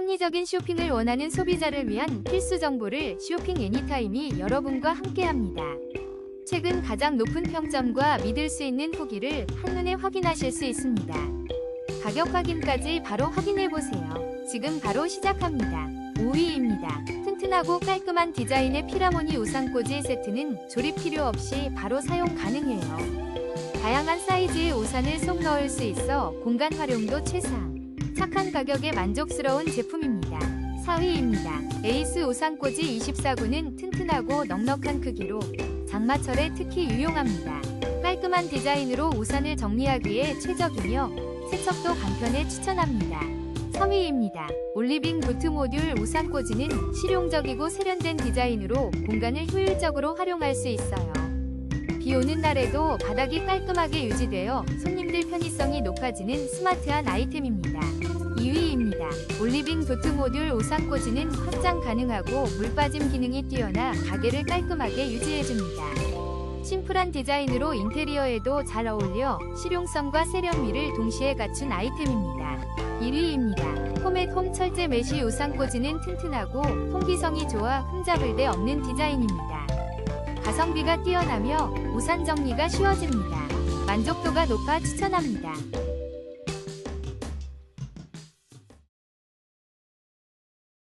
합리적인 쇼핑을 원하는 소비자를 위한 필수 정보를 쇼핑 애니타임이 여러분과 함께합니다. 최근 가장 높은 평점과 믿을 수 있는 후기를 한눈에 확인하실 수 있습니다. 가격 확인까지 바로 확인해 보세요. 지금 바로 시작합니다. 5위입니다. 튼튼하고 깔끔한 디자인의 피라모니 우산꽂이 세트는 조립 필요 없이 바로 사용 가능해요. 다양한 사이즈의 우산을 속 넣을 수 있어 공간 활용도 최상. 착한 가격에 만족스러운 제품입니다. 4위입니다. 에이스 우산꽂이 24구는 튼튼하고 넉넉한 크기로 장마철에 특히 유용합니다. 깔끔한 디자인으로 우산을 정리하기에 최적이며 세척도 간편에 추천합니다. 3위입니다. 올리빙 부트 모듈 우산꽂이는 실용적이고 세련된 디자인으로 공간을 효율적으로 활용할 수 있어요. 비 오는 날에도 바닥이 깔끔하게 유지되어 손님들 편의성이 높아지는 스마트한 아이템입니다. 2위입니다. 올리빙 도트 모듈 우산꽂이는 확장 가능하고 물 빠짐 기능이 뛰어나 가게를 깔끔하게 유지해줍니다. 심플한 디자인으로 인테리어에도 잘 어울려 실용성과 세련미를 동시에 갖춘 아이템입니다. 1위입니다. 포맷 홈 철제 메쉬 우산 꽂이는 튼튼하고 통기성이 좋아 흠잡을 데 없는 디자인입니다. 가성비가 뛰어나며 우산 정리가 쉬워집니다. 만족도가 높아 추천합니다.